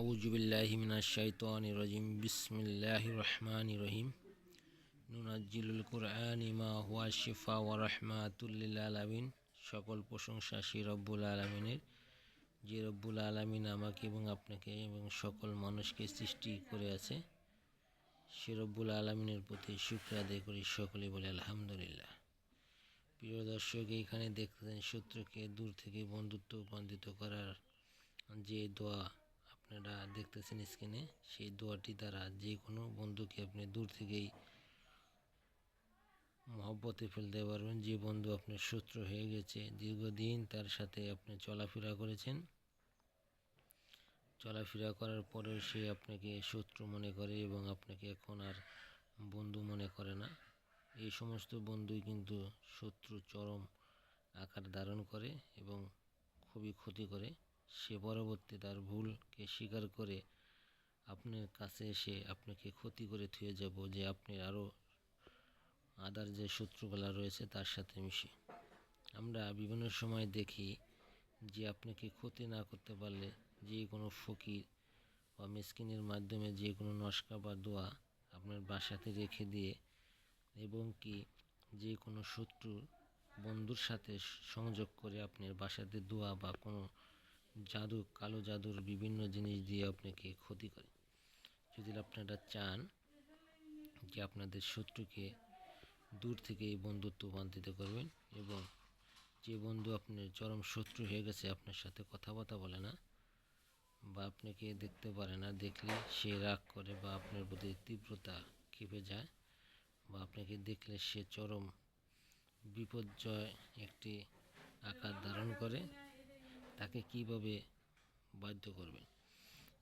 আউজুবিল্লাহিমিনাশাইতানিরজিম বিসমিল্লাহ রহমান রহিম। নুনাজ্জিলুল কুরআন ইমা হুয়া শিফা ওয়া রহমাতুল্লিল আলামিন। সকল প্রশংসা শ্রী রব্বুল আলমিনের। যে রব্বুল আলমিন আমাকে এবং আপনাকে এবং সকল মানুষকে সৃষ্টি করে আছে, সে রব্বুল আলমিনের প্রতি শুক্র আদায় করি সকলে বলে আলহামদুলিল্লাহ। প্রিয় দর্শক, এইখানে দেখতেন শত্রুকে দূর থেকে বন্ধুত্ব রূপান্তরিত করার যে দোয়া আপনারা দেখতেছেন স্ক্রিনে সেই দোয়াটি দ্বারা যে কোনো বন্ধুকে আপনি দূর থেকেই মহব্বতে ফেলতে পারবেন। যে বন্ধু আপনার শত্রু হয়ে গেছে, দীর্ঘদিন তার সাথে আপনি চলাফেরা করেছেন, চলাফেরা করার পরেও সে আপনাকে শত্রু মনে করে এবং আপনাকে এখন আর বন্ধু মনে করে না। এই সমস্ত বন্ধুই কিন্তু শত্রু চরম আকার ধারণ করে এবং খুবই ক্ষতি করে। সে পরবর্তী তার ভুলকে স্বীকার করে আপনার কাছে এসে আপনাকে ক্ষতি করে থুয়ে যাব যে আপনি আরও আদার যে শত্রুগুলা রয়েছে তার সাথে মিশে। আমরা বিভিন্ন সময় দেখি যে আপনাকে ক্ষতি না করতে পারলে যে কোনো ফকির বা মেসকিনের মাধ্যমে যে কোনো নস্কা বা দোয়া আপনার বাসাতে রেখে দিয়ে এবং কি যে কোনো শত্রু বন্ধুর সাথে সংযোগ করে আপনার বাসাতে দোয়া বা কোনো জাদু, কালো জাদুর বিভিন্ন জিনিস দিয়ে আপনাকে ক্ষতি করে। যদি আপনারা চান যে আপনাদের শত্রুকে দূর থেকে এই বন্ধুত্ব রূপান্তরিত করবেন এবং যে বন্ধু আপনার চরম শত্রু হয়ে গেছে, আপনার সাথে কথাবার্তা বলে না বা আপনাকে দেখতে পারে না, দেখলে সে রাগ করে বা আপনার প্রতি তীব্রতা খেপে যায় বা আপনাকে দেখলে সে চরম বিপর্যয় একটি আকার ধারণ করে তাকে কীভাবে বাধ্য করবেন?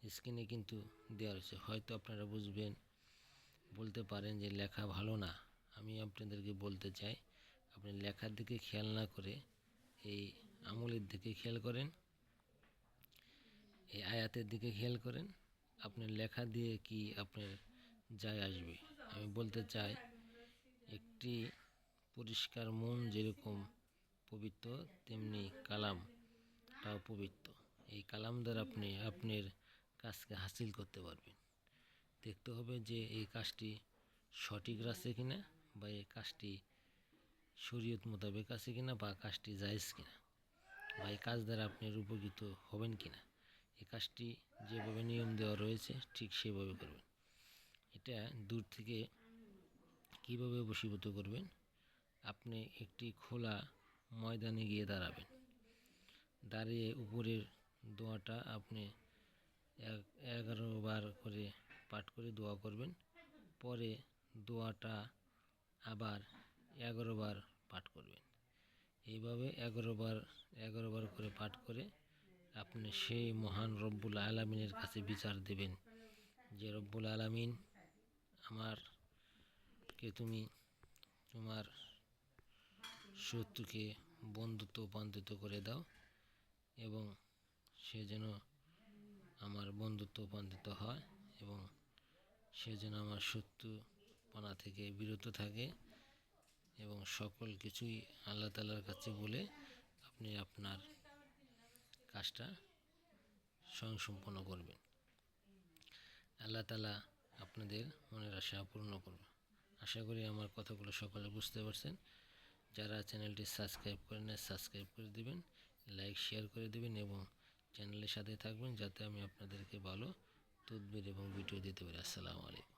স্ক্রিনে কিন্তু দেওয়া রয়েছে। হয়তো আপনারা বুঝবেন, বলতে পারেন যে লেখা ভালো না। আমি আপনাদেরকে বলতে চাই, আপনি লেখার দিকে খেয়াল না করে এই আমলের দিকে খেয়াল করেন, এই আয়াতের দিকে খেয়াল করেন, আপনার লেখা দিয়ে কি আপনার যায় আসবে। আমি বলতে চাই, একটি পরিষ্কার মন যেরকম পবিত্র, তেমনি কালামটাও পবিত্র। এই কালাম দ্বারা আপনি, আপনার কাজকে হাসিল করতে পারবেন। দেখতে হবে যে এই কাজটি সঠিক আছে কিনা বা এই কাজটি শরীয়ত মোতাবেক আছে কিনা বা কাজটি জায়েজ কিনা বা এই কাজ দ্বারা আপনি উপকৃত হবেন কিনা। এই কাজটি যেভাবে নিয়ম দেওয়া রয়েছে, ঠিক সেভাবে করবেন। এটা দূর থেকে কীভাবে বশীভূত করবেন? আপনি একটি খোলা ময়দানে গিয়ে দাঁড়াবেন। দাঁড়িয়ে উপরের দোয়াটা আপনি এগারো বার করে পাঠ করে দোয়া করবেন। পরে দোয়াটা আবার এগারো বার পাঠ করবেন। এইভাবে এগারো বার এগারো বার করে পাঠ করে আপনি সেই মহান রব্বুল আলমিনের কাছে বিচার দেবেন যে, রব্বুল আলমিন আমার কে তুমি তোমার শত্রুকে বন্ধুত্ব রূপান্তরিত করে দাও। এবং সে যেন আমার বন্ধুত্ব রূপান্তরিত হয় এবং সে যেন আমার শত্রুপনা থেকে বিরত থাকে এবং সকল কিছুই আল্লাহ তালার কাছে বলে আপনি আপনার কাজটা স্বয়ংসম্পন্ন করবেন। আল্লাহ তালা আপনাদের মনের আশা পূর্ণ করবে। আশা করি আমার কথাগুলো সকলে বুঝতে পারছেন। যারা চ্যানেলটি সাবস্ক্রাইব করেন সাবস্ক্রাইব করে দেবেন। লাইক শেয়ার করে দেবেন এবং চ্যানেলের সাথে থাকবেন যাতে আমি আপনাদেরকে ভালো তদবির এবং ভিডিও দিতে পারি। আসসালামু আলাইকুম।